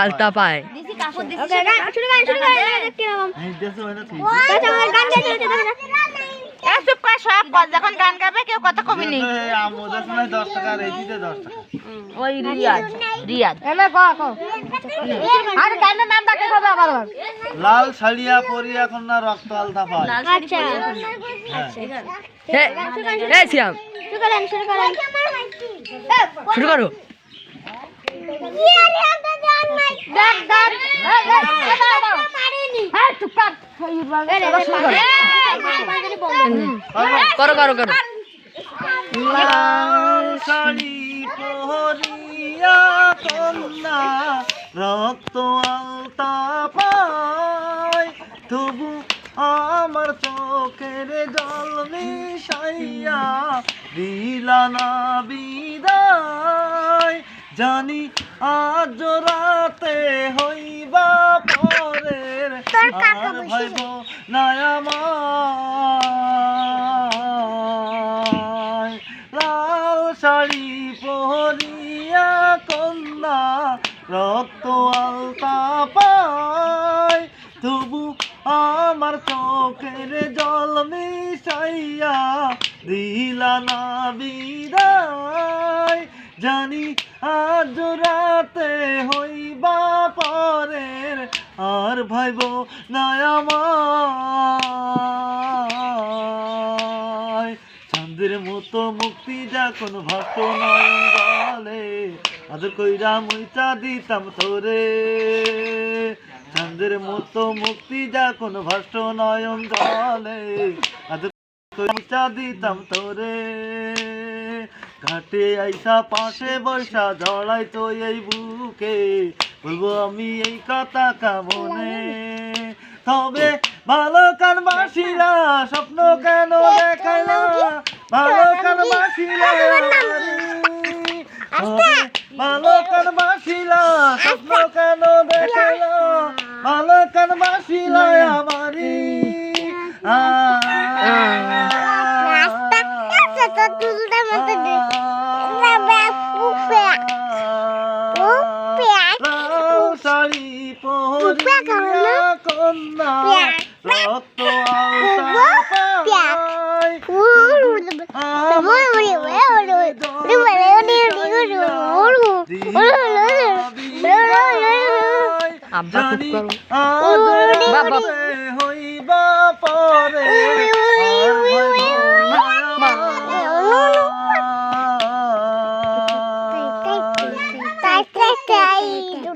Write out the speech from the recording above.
আলতা পায়। নাম এই দেশে হয় না যখন গান গাবে কেউ কথা নেই। ওই রিয়াদ রিয়াদ আর গানের আবার লাল শাড়িয়া রক্ত আলতা পায়। শুরু করো। কর করো করো রক্ত তবু আমার চোখের জল মিশাইয়া দিলা না জানি আজ রাতে হইবা পরের আর ভাইব নায়ামায় লাল শাড়ি পরিয়া কন্যা রক্ত আলতা পায় তবু আমার চোখের জল মিশাইয়া দিলা না বিদায়। জানি আজ রাতে হইবা পরের আর ভাইব নায়ামায় চাঁদের মতো মুক্তি যখন ভক্ত নয়ন গলে আদর কইরা মুইটা দিতাম তোরে। চাঁদের মতো মুক্তি যখন ভষ্ট নয়ন জলে আদর কইরা দিতাম তোরে। ঘাটে আইসা পাশে বৈশা জড়াই তো এই বুকে। বলব আমি এই কথা কামনে। তবে ভালো কান বাসিরা স্বপ্ন কেন দেখাইলা ভালো কান বাসিরা ভালো কান বাসিলা স্বপ্ন কেন দেখাইলা ভালো কান বাসিলা আমারি আব্বা চুপ করো জানি বাপ, বাপ। আদরে হইবা পরে আর হইব না।